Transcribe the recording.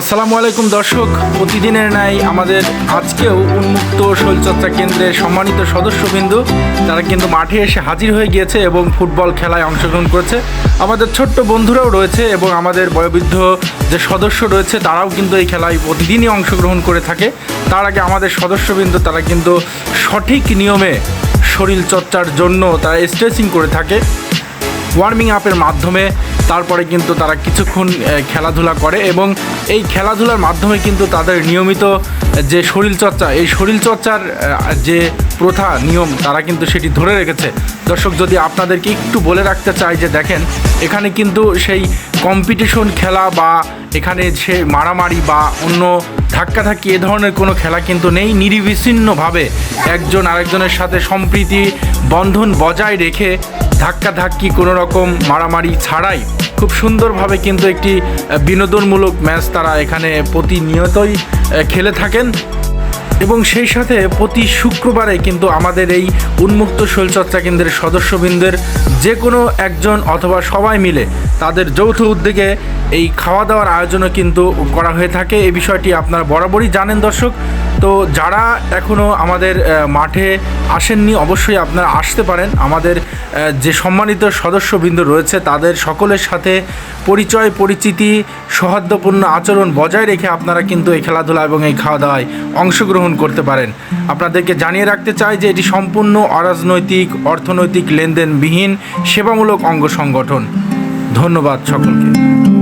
আসসালামু আলাইকুম দর্শক, প্রতিদিনের ন্যায় আমাদের আজকেও উন্মুক্ত শরীরচর্চা কেন্দ্রের সম্মানিত সদস্যবৃন্দু তারা কিন্তু মাঠে এসে হাজির হয়ে গিয়েছে এবং ফুটবল খেলায় অংশগ্রহণ করেছে। আমাদের ছোট্ট বন্ধুরাও রয়েছে এবং আমাদের বয়োবৃদ্ধ যে সদস্য রয়েছে, তারাও কিন্তু এই খেলায় প্রতিদিনই অংশগ্রহণ করে থাকে। তার আগে আমাদের সদস্যবৃন্দ, তারা কিন্তু সঠিক নিয়মে শরীরচর্চার জন্য তারা স্ট্রেচিং করে থাকে। ওয়ার্মিং আপের মাধ্যমে তারপরে কিন্তু তারা কিছুক্ষণ খেলাধুলা করে এবং এই খেলাধুলার মাধ্যমে কিন্তু তাদের নিয়মিত যে শরীরচর্চা, এই শরীরচর্চার যে প্রথা, নিয়ম, তারা কিন্তু সেটি ধরে রেখেছে। দর্শক, যদি আপনাদেরকে একটু বলে রাখতে চাই যে দেখেন, এখানে কিন্তু সেই কম্পিটিশন খেলা বা এখানে সে মারামারি বা অন্য ধাক্কাধাক্কি এ ধরনের কোনো খেলা কিন্তু নেই। নিরিবিচ্ছিন্নভাবে একজন আরেকজনের সাথে সম্প্রীতি, বন্ধন বজায় রেখে ধাক্কাধাক্কি কোনো রকম মারামারি ছাড়াই খুব সুন্দরভাবে কিন্তু একটি বিনোদনমূলক ম্যাচ তারা এখানে প্রতিনিয়তই খেলে থাকেন। এবং সেই সাথে প্রতি শুক্রবারে কিন্তু আমাদের এই উন্মুক্ত শরীরচর্চা কেন্দ্রের সদস্যবৃন্দের যে কোনো একজন অথবা সবাই মিলে তাদের যৌথ উদ্যোগে এই খাওয়া দাওয়ার আয়োজনও কিন্তু করা হয়ে থাকে। এই বিষয়টি আপনারা বরাবরই জানেন দর্শক। তো যারা এখনও আমাদের মাঠে আসেননি, অবশ্যই আপনারা আসতে পারেন। আমাদের যে সম্মানিত সদস্যবৃন্দ রয়েছে, তাদের সকলের সাথে পরিচয়, পরিচিতি, সৌহার্দ্যপূর্ণ আচরণ বজায় রেখে আপনারা কিন্তু এই খেলাধুলা এবং এই খাওয়া দাওয়ায় অংশগ্রহণ করতে পারেন। আপনাদেরকে জানিয়ে রাখতে চাই যে এটি সম্পূর্ণ অরাজনৈতিক, অর্থনৈতিক লেনদেনবিহীন, সেবামূলক অঙ্গ সংগঠন। ধন্যবাদ সকলকে।